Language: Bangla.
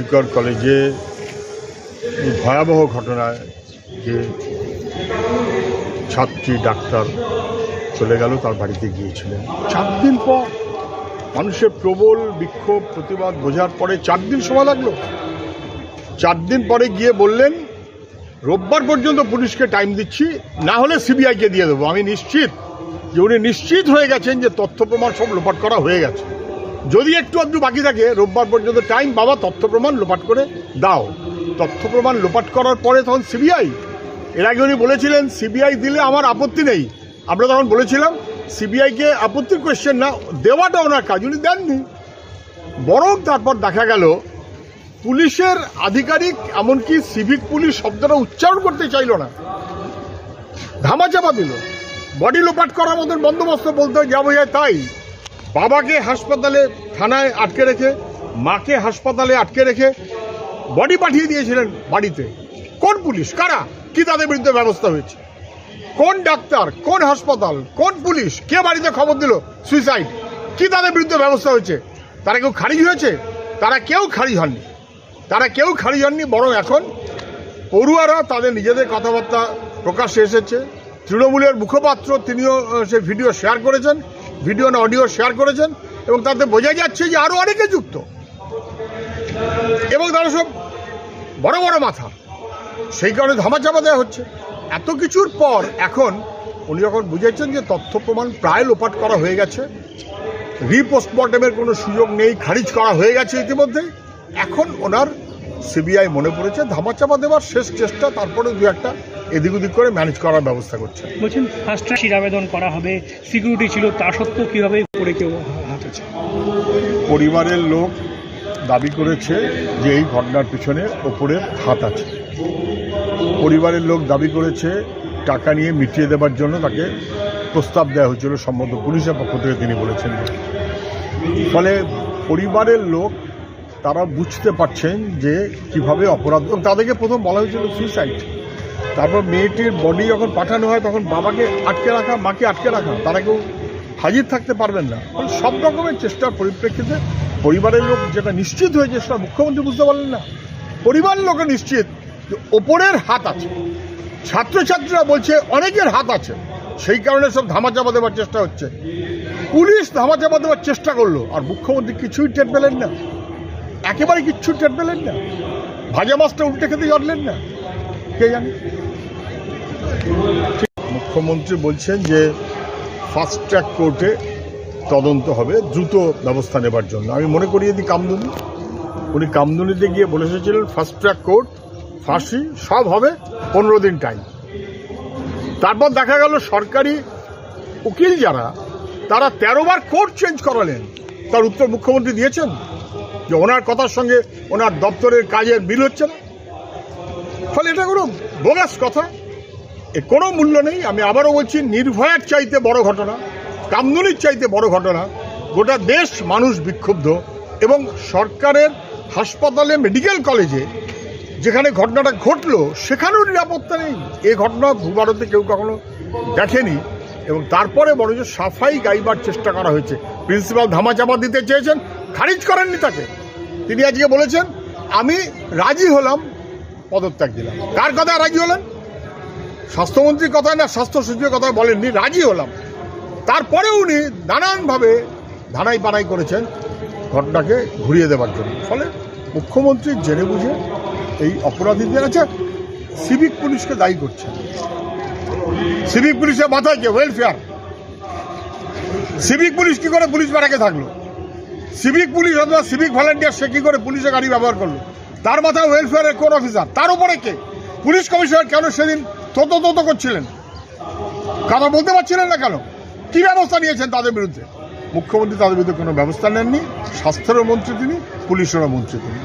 শিকর কলেজে ভয়াবহ ঘটনায় যে ছাত্রী ডাক্তার চলে গেল, তার বাড়িতে গিয়েছিলেন। চার দিন পর মানুষের প্রবল বিক্ষোভ, প্রতিবাদ বোঝার পরে চার দিন সময় লাগল। চার দিন পরে গিয়ে বললেন, রোববার পর্যন্ত পুলিশকে টাইম দিচ্ছি, না হলে সিবিআইকে দিয়ে দেবো। আমি নিশ্চিত যে উনি নিশ্চিত হয়ে গেছেন যে তথ্য প্রমাণ সব লোপাট করা হয়ে গেছে। যদি একটু আধটু বাকি থাকে, রোববার পর্যন্ত টাইম বাবা তথ্য প্রমাণ লোপাট করে দাও। তথ্য প্রমাণ লোপাট করার পরে তখন সিবিআই এর আগে উনি বলেছিলেন সিবিআই দিলে আমার আপত্তি নেই। আমরা তখন বলেছিলাম সিবিআইকে আপত্তির কোয়েশ্চেন না দেওয়াটা ওনার কাজ উনি দেননি। বরং তারপর দেখা গেল, পুলিশের আধিকারিক, এমনকি সিভিক পুলিশ শব্দটা উচ্চারণ করতে চাইল না। ধামাচাপা দিল। বডি লোপাট করার মতন বন্দোবস্ত বলতে যাব যায় তাই। বাবাকে হাসপাতালে, থানায় আটকে রেখে, মাকে হাসপাতালে আটকে রেখে বডি পাঠিয়ে দিয়েছিলেন বাড়িতে। কোন পুলিশ? কারা? কি তাদের বিরুদ্ধে ব্যবস্থা হয়েছে? কোন ডাক্তার? কোন হাসপাতাল? কোন পুলিশ? কে বাড়িতে খবর দিল? সুইসাইড কি তাদের বিরুদ্ধে ব্যবস্থা হয়েছে? তারা কেউ খারিজ হয়েছে? তারা কেউ খারিজ হননি। তারা কেউ খারিজ হননি, বরং এখন পড়ুয়ারা তাদের নিজেদের কথাবার্তা প্রকাশ্যে এসেছে। তৃণমূলের মুখপাত্র তিনিও সে ভিডিও শেয়ার করেছেন। ভিডিও না, অডিও শেয়ার করেছেন এবং তাতে বোঝা যাচ্ছে যে আরও অনেকে যুক্ত। এবং তারা সব বড় বড় মাথা। সেই কারণে ধামাচাপা দেওয়া হচ্ছে। এত কিছুর পর এখন উনি যখন বুঝেছেন যে তথ্য প্রমাণ প্রায় লোপাট করা হয়ে গেছে, রিপোস্টমর্টমের কোনো সুযোগ নেই, খারিজ করা হয়ে গেছে ইতিমধ্যে, এখন ওনার সিবিআই মনে পড়েছে ধামাচাপা দেওয়ার শেষ চেষ্টা, তারপরে দু একটা এদিক ওদিক করে ম্যানেজ করার ব্যবস্থা করছে বলছেন ফার্স্ট ট্রাস্টির আবেদন করা হবে সিকিউরিটি ছিল তা সত্ত্বেও কীভাবে করে কেউ হাত আছে পরিবারের লোক দাবি করেছে যে এই ঘটনার পিছনে ওপরের হাত আছে। পরিবারের লোক দাবি করেছে টাকা নিয়ে মিটিয়ে দেবার জন্য তাকে প্রস্তাব দেওয়া হয়েছিল সম্বন্ধ পুলিশের পক্ষ থেকে তিনি বলেছেন। ফলে পরিবারের লোক তারা বুঝতে পারছেন যে কীভাবে অপরাধ তাদেরকে প্রথম বলা হয়েছিল সুইসাইড তারপর মেয়েটির বডি যখন পাঠানো হয়, তখন বাবাকে আটকে রাখা, মাকে আটকে রাখা, তারা কেউ হাজির থাকতে পারবেন না। সব রকমের চেষ্টার পরিপ্রেক্ষিতে পরিবারের লোক যেটা নিশ্চিত হয়েছে সেটা মুখ্যমন্ত্রী বুঝতে পারলেন না। পরিবারের লোকে নিশ্চিত যে ওপরের হাত আছে। ছাত্রছাত্রীরা বলছে, অনেকের হাত আছে। সেই কারণে সব ধামাচাপা দেওয়ার চেষ্টা হচ্ছে। পুলিশ ধামাচাপা দেওয়ার চেষ্টা করল, আর মুখ্যমন্ত্রী কিছুই টের পেলেন না। একেবারে কিচ্ছু টের পেলেন না। ভাজা মাছটা উল্টে খেতে জানলেন না। কে জানে? মুখ্যমন্ত্রী বলছেন যে ফাস্ট ট্র্যাক কোর্টে তদন্ত হবে, দ্রুত ব্যবস্থা নেবার জন্য। আমি মনে করি যদি কামদুনি। উনি কামদুনিতে গিয়ে বলে এসেছিলেন, ফাস্ট ট্র্যাক কোর্ট, ফাঁসি, সব হবে পনেরো দিন টাইম তারপর দেখা গেল সরকারি উকিল যারা, তারা তেরো বার কোর্ট চেঞ্জ করালেন। তার উত্তর মুখ্যমন্ত্রী দিয়েছেন যে ওনার কথার সঙ্গে ওনার দপ্তরের কাজের মিল হচ্ছে না। ফলে এটা কোনো বোগাস কথা। এ কোনো মূল্য নেই। আমি আবারও বলছি, নির্ভয়ার চাইতে বড় ঘটনা, কামদুনির চাইতে বড় ঘটনা, গোটা দেশ মানুষ বিক্ষুব্ধ এবং সরকারের হাসপাতালে, মেডিকেল কলেজে যেখানে ঘটনাটা ঘটলো, সেখানেও নিরাপত্তা নেই। এ ঘটনা ভূভারতে কেউ কখনো দেখেনি এবং তারপরে বড় যে সাফাই গাইবার চেষ্টা করা হয়েছে। প্রিন্সিপাল ধামাচাপা দিতে চেয়েছেন, খারিজ করেননি তাকে। তিনি আজকে বলেছেন, আমি রাজি হলাম পদত্যাগ দিলাম। কার কথা রাজি হলেন? স্বাস্থ্যমন্ত্রীর কথায় না স্বাস্থ্য সচিবের কথা বলেননি, রাজি হলাম। তারপরে উনি নানানভাবে ধানাই পানাই করেছেন ঘটনাকে ঘুরিয়ে দেওয়ার জন্য। ফলে মুখ্যমন্ত্রী জেনে বুঝে এই অপরাধীদের আছে, সিভিক পুলিশকে দায়ী করছেন। সিভিক পুলিশের মাথায় কে ওয়েলফেয়ার সিভিক পুলিশ কি করে পুলিশ ব্যারাকে থাকল? সিভিক পুলিশ অথবা সিভিক ভলেন্টিয়ার সে কি করে পুলিশের গাড়ি ব্যবহার করল? তার মাথায় ওয়েলফেয়ারের কোন অফিসার তার উপরে কে? পুলিশ কমিশনার কেন সেদিন তত করছিলেন? কথা বলতে পারছিলেন না কেন? কি ব্যবস্থা নিয়েছেন তাদের বিরুদ্ধে? মুখ্যমন্ত্রী তাদের বিরুদ্ধে কোনো ব্যবস্থা নেননি। স্বাস্থ্যেরও মন্ত্রী তিনি, পুলিশেরও মন্ত্রী তিনি।